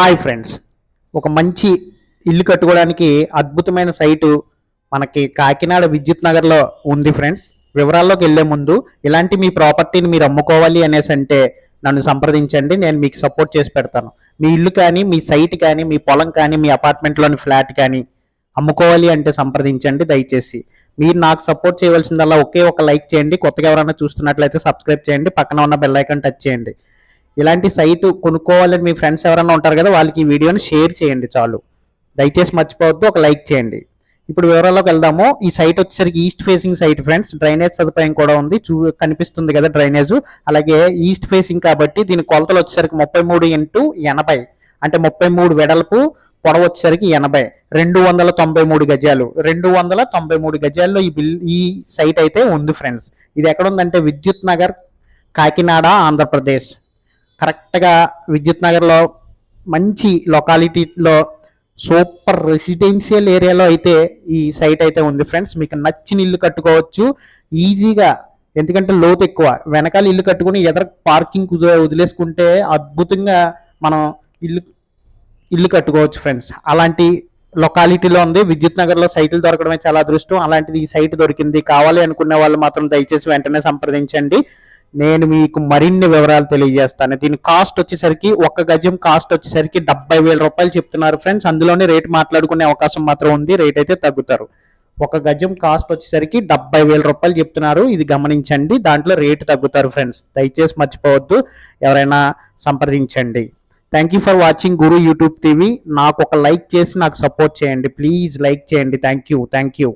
Hi friends. ఒక మంచి ఇల్లు కట్టుకోవడానికి అద్భుతమైన సైటు మనకి కాకినాడ విద్యుత్ నగర్లో ఉంది ఫ్రెండ్స్. వివరాల్లోకి వెళ్ళే ముందు ఇలాంటి మీ ప్రాపర్టీని మీరు అమ్ముకోవాలి అనేసి అంటే నన్ను సంప్రదించండి నేను మీకు సపోర్ట్ చేసి పెడతాను. మీ ఇల్లు కానీ మీ సైట్ కానీ మీ పొలం కానీ మీ అపార్ట్మెంట్లోని ఫ్లాట్ కానీ అమ్ముకోవాలి అంటే సంప్రదించండి దయచేసి. మీరు నాకు సపోర్ట్ చేయవలసిందల్లా ఒకే ఒక లైక్ చేయండి కొత్తగా ఎవరైనా చూస్తున్నట్లయితే సబ్స్క్రైబ్ చేయండి పక్కన ఉన్న బెల్ ఐకాన్ టచ్ చేయండి. ఇలాంటి సైట్ కొనుక్కోవాలని మీ ఫ్రెండ్స్ ఎవరైనా ఉంటారు కదా వాళ్ళకి ఈ వీడియోని షేర్ చేయండి చాలు. దయచేసి మర్చిపోవద్దు ఒక లైక్ చేయండి. ఇప్పుడు వివరాల్లోకి వెళ్దాము. ఈ సైట్ వచ్చేసరికి east facing site friends. Drainage సదుపాయం కూడా ఉంది. చూ కనిపిస్తుంది కదా డ్రైనేజ్. అలాగే ఈస్ట్ ఫేసింగ్ కాబట్టి దీని కొలతలు వచ్చేసరికి ముప్పై మూడు ఇంటూ ఎనభై. అంటే ముప్పై మూడు వెడల్పు పొడవు వచ్చేసరికి ఎనభై. రెండు వందల తొంభై మూడు గజాలు. రెండు వందల తొంభై మూడు గజాల్లో ఈ బిల్ ఈ సైట్ అయితే ఉంది ఫ్రెండ్స్. ఇది ఎక్కడ ఉందంటే విద్యుత్ నగర్ కాకినాడ ఆంధ్రప్రదేశ్. కరెక్ట్గా విద్యుత్ నగర్లో మంచి లొకాలిటీలో సూపర్ రెసిడెన్షియల్ ఏరియాలో అయితే ఈ సైట్ అయితే ఉంది ఫ్రెండ్స్. మీకు నచ్చిన ఇల్లు కట్టుకోవచ్చు. ఈజీగా ఎందుకంటే లోతు ఎక్కువ. వెనకాల ఇల్లు కట్టుకుని ఎదర పార్కింగ్ వదిలేసుకుంటే అద్భుతంగా మనం ఇల్లు ఇల్లు కట్టుకోవచ్చు ఫ్రెండ్స్. అలాంటి లొకాలిటీలో ఉంది. విద్యుత్ నగర్లో సైట్లు దొరకడమే చాలా అదృష్టం. అలాంటిది ఈ సైట్ దొరికింది. కావాలి అనుకునే వాళ్ళు మాత్రం దయచేసి వెంటనే సంప్రదించండి. నేను మీకు మరిన్ని వివరాలు తెలియజేస్తాను. దీని కాస్ట్ వచ్చేసరికి ఒక్క గజం కాస్ట్ వచ్చేసరికి డెబ్బై వేల రూపాయలు చెప్తున్నారు ఫ్రెండ్స్ అందులోనే రేట్ మాట్లాడుకునే అవకాశం మాత్రం ఉంది. రేట్ అయితే తగ్గుతారు. ఒక గజం కాస్ట్ వచ్చేసరికి డెబ్బై వేల రూపాయలు చెప్తున్నారు. ఇది గమనించండి. దాంట్లో రేటు తగ్గుతారు ఫ్రెండ్స్ దయచేసి మర్చిపోవద్దు. ఎవరైనా సంప్రదించండి. Thank you for watching Guru YouTube TV నాకు ఒక లైక్ చేసి నాకు సపోర్ట్ చేయండి. ప్లీజ్ లైక్ చేయండి. Thank you thank you